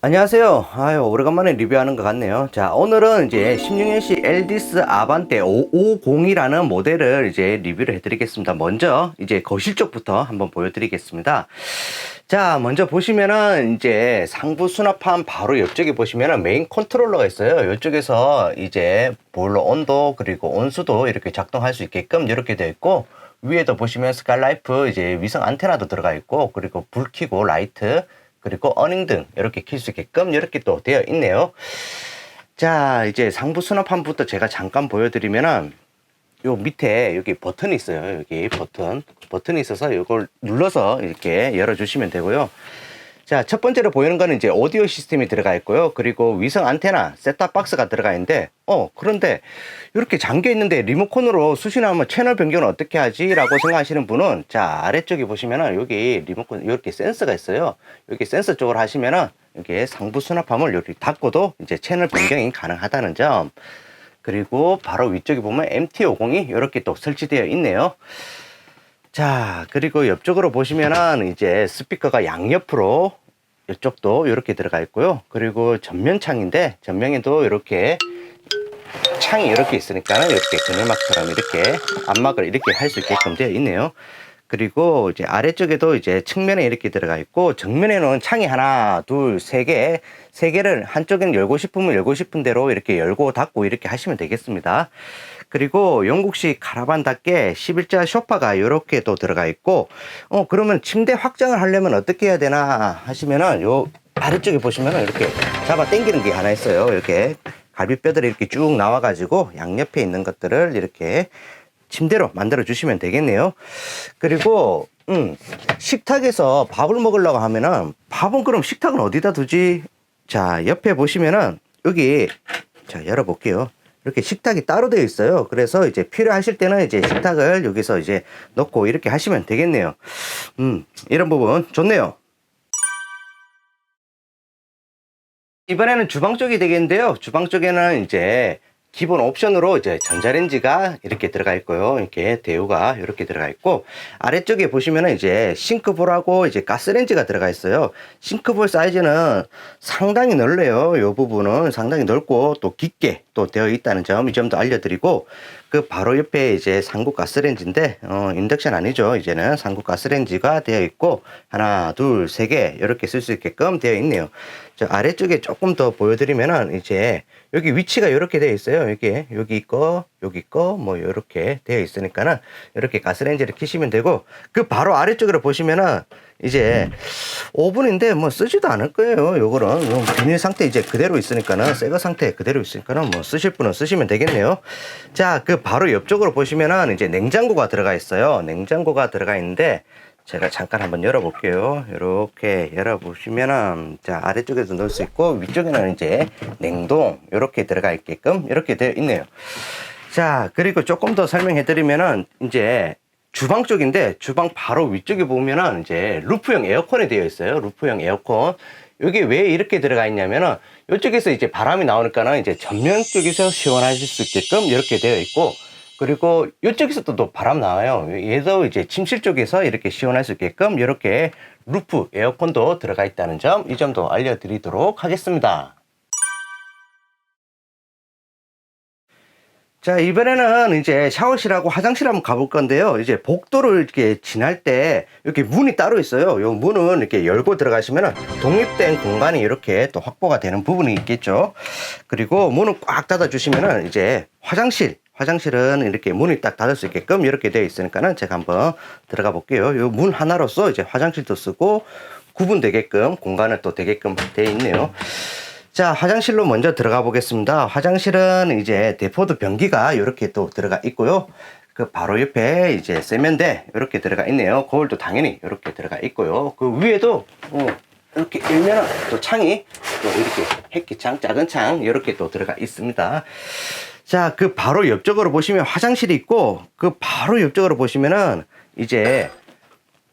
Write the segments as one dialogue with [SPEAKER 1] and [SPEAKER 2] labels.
[SPEAKER 1] 안녕하세요. 아유, 오래간만에 리뷰하는 것 같네요. 자, 오늘은 이제 16년식 엘디스 아반떼 550이라는 모델을 이제 리뷰를 해드리겠습니다. 먼저 이제 거실 쪽부터 한번 보여드리겠습니다. 자, 먼저 보시면은 이제 상부 수납함 바로 옆쪽에 보시면은 메인 컨트롤러가 있어요. 이쪽에서 이제 보일러 온도 그리고 온수도 이렇게 작동할 수 있게끔 이렇게 되어 있고 위에도 보시면 스칼라이프 이제 위성 안테나도 들어가 있고 그리고 불 켜고 라이트 그리고 어닝 등 이렇게 킬 수 있게끔 이렇게 또 되어 있네요. 자, 이제 상부 수납함부터 제가 잠깐 보여드리면은 요 밑에 여기 버튼이 있어요. 여기 버튼. 버튼이 있어서 이걸 눌러서 이렇게 열어주시면 되고요. 자, 첫 번째로 보이는 거는 이제 오디오 시스템이 들어가 있고요. 그리고 위성 안테나, 셋탑 박스가 들어가 있는데, 어, 그런데 이렇게 잠겨 있는데 리모컨으로 수신하면 채널 변경을 어떻게 하지? 라고 생각하시는 분은, 자, 아래쪽에 보시면은 여기 리모컨, 이렇게 센서가 있어요. 여기 센서 쪽으로 하시면은, 이게 상부 수납함을 이렇게 닫고도 이제 채널 변경이 가능하다는 점. 그리고 바로 위쪽에 보면 MT50이 이렇게 또 설치되어 있네요. 자, 그리고 옆쪽으로 보시면은 이제 스피커가 양옆으로 이쪽도 이렇게 들어가 있고요. 그리고 전면 창인데 전면에도 이렇게 창이 이렇게 있으니까 이렇게 그늘막처럼 이렇게 안막을 이렇게 할 수 있게끔 되어 있네요. 그리고 이제 아래쪽에도 이제 측면에 이렇게 들어가 있고 정면에는 창이 하나, 둘, 세 개, 세 개를 한쪽에는 열고 싶으면 열고 싶은 대로 이렇게 열고 닫고 이렇게 하시면 되겠습니다. 그리고 영국식 카라반답게 11자 쇼파가 이렇게 또 들어가 있고 어 그러면 침대 확장을 하려면 어떻게 해야 되나 하시면은 요 아래쪽에 보시면은 이렇게 잡아 당기는 게 하나 있어요. 이렇게 갈비뼈들이 이렇게 쭉 나와 가지고 양옆에 있는 것들을 이렇게 침대로 만들어 주시면 되겠네요. 그리고 음, 식탁에서 밥을 먹으려고 하면은 밥은 그럼 식탁은 어디다 두지? 자, 옆에 보시면은 여기 자, 열어 볼게요. 이렇게 식탁이 따로 되어 있어요. 그래서 이제 필요하실 때는 이제 식탁을 여기서 이제 넣고 이렇게 하시면 되겠네요. 음, 이런 부분 좋네요. 이번에는 주방 쪽이 되겠는데요. 주방 쪽에는 이제 기본 옵션으로 이제 전자레인지가 이렇게 들어가 있고요. 이렇게 대우가 이렇게 들어가 있고 아래쪽에 보시면은 이제 싱크볼하고 이제 가스레인지가 들어가 있어요. 싱크볼 사이즈는 상당히 넓네요. 이 부분은 상당히 넓고 또 깊게 또 되어 있다는 점 이 점도 알려드리고 그 바로 옆에 이제 상구 가스레인지인데 어, 인덕션 아니죠. 이제는 상구 가스레인지가 되어 있고 하나, 둘, 세 개 이렇게 쓸 수 있게끔 되어 있네요. 저 아래쪽에 조금 더 보여드리면은 이제 여기 위치가 이렇게 되어 있어요. 여기 여기 거 여기 거뭐 이렇게 되어 있으니까는 이렇게 가스레인지를 키시면 되고 그 바로 아래쪽으로 보시면은 이제 오븐인데 뭐 쓰지도 않을 거예요. 요거는 요 비닐 상태 이제 그대로 있으니까는 새거 상태 그대로 있으니까는 뭐 쓰실 분은 쓰시면 되겠네요. 자, 그 바로 옆쪽으로 보시면은 이제 냉장고가 들어가 있어요. 냉장고가 들어가 있는데 제가 잠깐 한번 열어볼게요. 이렇게 열어보시면은 자 아래쪽에도 넣을 수 있고 위쪽에는 이제 냉동 이렇게 들어가 있게끔 이렇게 되어 있네요. 자 그리고 조금 더 설명해드리면은 이제 주방 쪽인데 주방 바로 위쪽에 보면은 이제 루프형 에어컨이 되어 있어요. 루프형 에어컨. 여기 왜 이렇게 들어가 있냐면은 이쪽에서 이제 바람이 나오니까는 이제 전면 쪽에서 시원하실 수 있게끔 이렇게 되어 있고 그리고 이쪽에서도 또 바람 나와요. 얘도 이제 침실 쪽에서 이렇게 시원할 수 있게끔 이렇게 루프 에어컨도 들어가 있다는 점, 이 점도 알려드리도록 하겠습니다. 자, 이번에는 이제 샤워실하고 화장실 한번 가볼 건데요. 이제 복도를 이렇게 지날 때 이렇게 문이 따로 있어요. 요 문은 이렇게 열고 들어가시면 독립된 공간이 이렇게 또 확보가 되는 부분이 있겠죠. 그리고 문을 꽉 닫아 주시면은 이제 화장실 화장실은 이렇게 문이 딱 닫을 수 있게끔 이렇게 되어 있으니까는 제가 한번 들어가 볼게요. 요문 하나로서 이제 화장실도 쓰고 구분되게끔 공간을 또 되게끔 되어 있네요. 자, 화장실로 먼저 들어가 보겠습니다. 화장실은 이제 데포드 변기가 이렇게 또 들어가 있고요. 그 바로 옆에 이제 세면대 이렇게 들어가 있네요. 거울도 당연히 이렇게 들어가 있고요. 그 위에도 어, 이렇게 열면 또 창이 또 이렇게 햇기창, 작은 창 이렇게 또 들어가 있습니다. 자, 그 바로 옆쪽으로 보시면 화장실이 있고 그 바로 옆쪽으로 보시면은 이제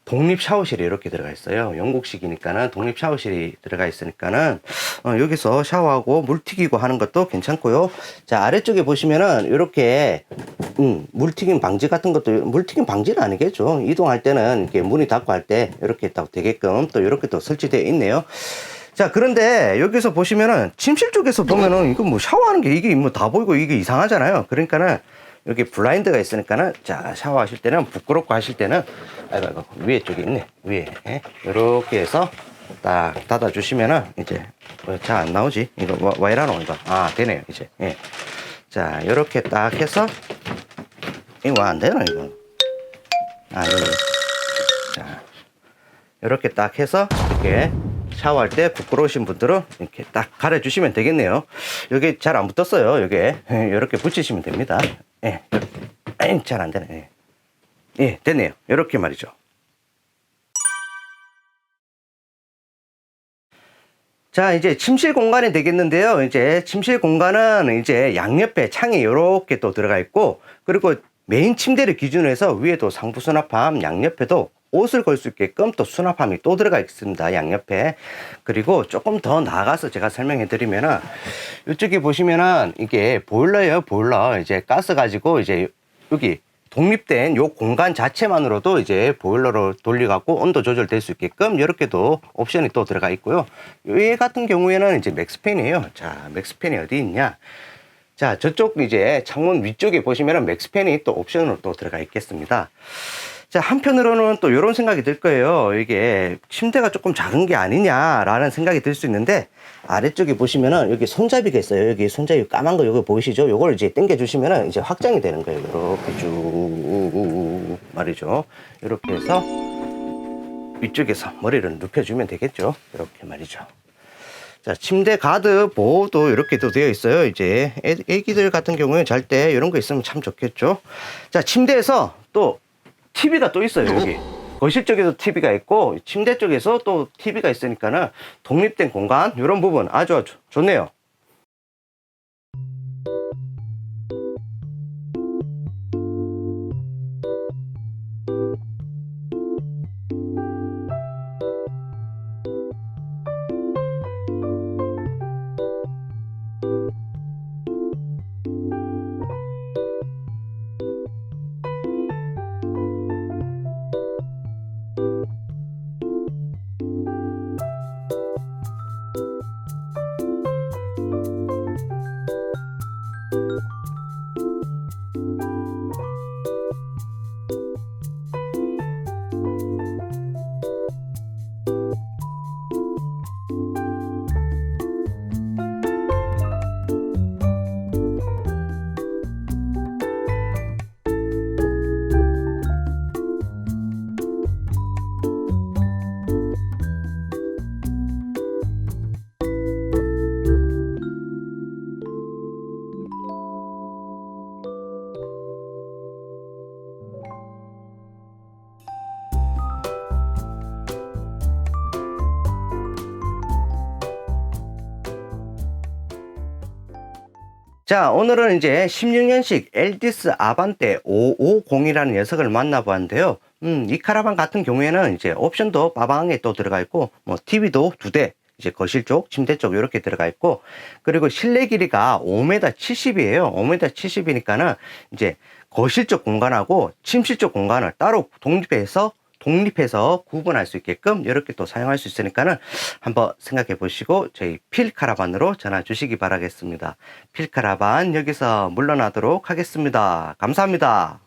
[SPEAKER 1] 독립 샤워실이 이렇게 들어가 있어요. 영국식이니까는 독립 샤워실이 들어가 있으니까는 어, 여기서 샤워하고 물 튀기고 하는 것도 괜찮고요. 자 아래쪽에 보시면은 이렇게 음, 물 튀김 방지 같은 것도 물 튀김 방지는 아니겠죠. 이동할 때는 이렇게 문이 닫고 할 때 이렇게 딱 되게끔 또 이렇게 또 설치되어 있네요. 자, 그런데 여기서 보시면은 침실 쪽에서 보면은 이거 뭐 샤워하는 게 이게 뭐 다 보이고 이게 이상하잖아요. 그러니까는 여기 블라인드가 있으니까는 자, 샤워하실 때는 부끄럽고 하실 때는 아이고, 아이고 위에 쪽에 있네. 위에. 이렇게 해서 딱 닫아 주시면은 이제 잘 안 나오지? 이거 와, 와 이러노 이거. 아, 되네요. 이제. 예. 자, 이렇게 딱 해서 이거 안 되나 이거. 아, 여기. 자, 이렇게 딱 해서 이렇게 샤워할 때 부끄러우신 분들은 이렇게 딱 가려주시면 되겠네요. 여기 잘 안 붙었어요. 여기 이렇게 붙이시면 됩니다. 예, 잘 안 되네. 예. 예, 됐네요. 이렇게 말이죠. 자, 이제 침실 공간이 되겠는데요. 이제 침실 공간은 이제 양옆에 창이 이렇게 또 들어가 있고, 그리고 메인 침대를 기준으로 해서 위에도 상부 수납함, 양옆에도 옷을 걸 수 있게끔 또 수납함이 또 들어가 있습니다. 양옆에. 그리고 조금 더 나아가서 제가 설명해 드리면은 이쪽에 보시면은 이게 보일러예요. 보일러. 이제 가스 가지고 이제 여기 독립된 요 공간 자체만으로도 이제 보일러로 돌려갖고 온도 조절될 수 있게끔 이렇게도 옵션이 또 들어가 있고요. 얘 같은 경우에는 이제 맥스팬이에요. 자, 맥스팬이 어디 있냐? 자, 저쪽 이제 창문 위쪽에 보시면은 맥스팬이 또 옵션으로 또 들어가 있겠습니다. 자, 한편으로는 또 이런 생각이 들 거예요. 이게 침대가 조금 작은 게 아니냐라는 생각이 들 수 있는데 아래쪽에 보시면은 여기 손잡이가 있어요. 여기 손잡이 까만 거 이거 보이시죠? 요걸 이제 당겨 주시면은 이제 확장이 되는 거예요. 이렇게 쭉 말이죠. 이렇게 해서 위쪽에서 머리를 눕혀 주면 되겠죠. 이렇게 말이죠. 자, 침대 가드 보호도 이렇게 또 되어 있어요. 이제 애, 애기들 같은 경우에 잘 때 이런 거 있으면 참 좋겠죠. 자, 침대에서 또 TV가 또 있어요, 여기. 거실 쪽에도 TV가 있고, 침대 쪽에서 또 TV가 있으니까는 독립된 공간, 이런 부분 아주 아주 좋네요. 자, 오늘은 이제 16년식 엘디스 아반떼 550이라는 녀석을 만나보았는데요. 음, 이 카라반 같은 경우에는 이제 옵션도 빠방하게 또 들어가 있고, 뭐, TV도 두 대, 이제 거실 쪽, 침대 쪽 이렇게 들어가 있고, 그리고 실내 길이가 5m 70이에요. 5m 70이니까는 이제 거실 쪽 공간하고 침실 쪽 공간을 따로 독립해서 독립해서 구분할 수 있게끔 이렇게 또 사용할 수 있으니까는 한번 생각해 보시고 저희 필 카라반으로 전화 주시기 바라겠습니다. 필 카라반 여기서 물러나도록 하겠습니다. 감사합니다.